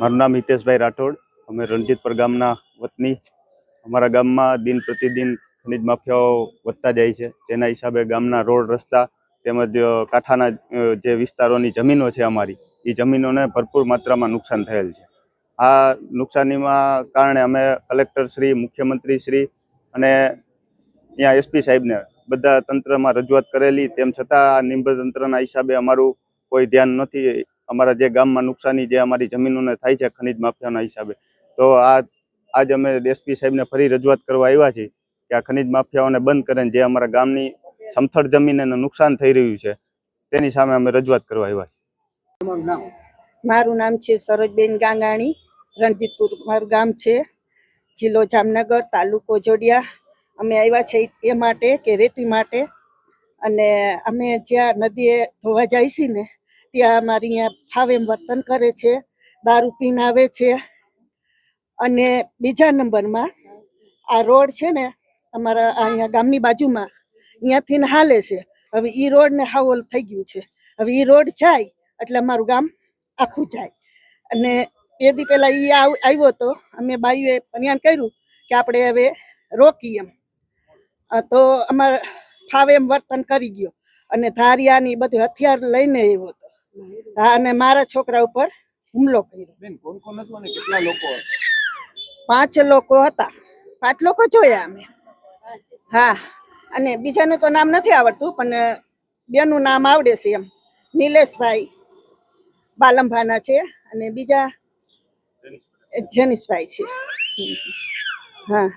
મારું નામ હિતેશભાઈ રાઠોડ. અમે રણજીતપર ગામના વતની. અમારા ગામમાં દિન પ્રતિદિન ખનિજ માફિયાઓ વધતા જાય છે. તેના હિસાબે ગામના રોડ રસ્તા તેમજ કાંઠાના જે વિસ્તારોની જમીનો છે અમારી એ જમીનોને ભરપૂર માત્રામાં નુકસાન થયેલ છે. આ નુકસાનીમાં કારણે અમે કલેક્ટર શ્રી મુખ્યમંત્રી શ્રી અને અહીંયા એસપી સાહેબને બધા તંત્રમાં રજૂઆત કરેલી. તેમ છતાં આ નિમ્બ તંત્રના હિસાબે અમારું કોઈ ધ્યાન નથી. અમારા જે ગામમાં નુકસાની જે અમારી જમીનોને થાય છે ખનિજ માફિયાના હિસાબે તો આ આજ અમે એસપી સાહેબને ફરી રજૂઆત કરવા આવ્યા છીએ કે આ ખનિજ માફિયાઓને બંધ કરે જે અમારા ગામની સમથળ જમીનને નુકસાન થઈ રહ્યું છે તેની સામે અમે રજૂઆત કરવા આવ્યા છીએ. મારું નામ છે સરોજબેન ગાંગાણી રણજીતપુર મારું ગામ છે જિલ્લો જામનગર તાલુકો જોડિયા. અમે આવ્યા છે એ માટે કે રેતી માટે અને અમે જ્યાં નદીએ ધોવા જાય છીએ ને ત્યાં અમારી અહીંયા ફાવે એમ વર્તન કરે છે, દારૂ પીને આવે છે. અને બીજા નંબરમાં આ રોડ છે ને, અમારા અહીંયા ગામની બાજુમાં અહીંયાથી હાલે છે. હવે એ રોડને હાવલ થઈ ગયું છે. હવે એ રોડ જાય એટલે અમારું ગામ આખું જાય. અને બે દી પહેલાં એ આવ- આવ્યો તો અમે બાઈએ ફરિયાદ કર્યું કે આપણે હવે રોકીએ એમ. તો અમારે ફાવે એમ વર્તન કરી ગયો. અને ધારિયાની બધું હથિયાર લઈને આવ્યો હતો હા અને મારા છોકરા ઉપર હુમલો કર્યો. બેન કોણ કોણ હતું અને કેટલા લોકો પાંચ લોકો હતા. પાંચ લોકો જોયા અમે. હા અને બીજાનું તો નામ નથી આવડતું પણ બેનું નામ આવડે છે એમ. નિલેશભાઈ બાલમભાના છે અને બીજા જેનિશભાઈ છે. હા.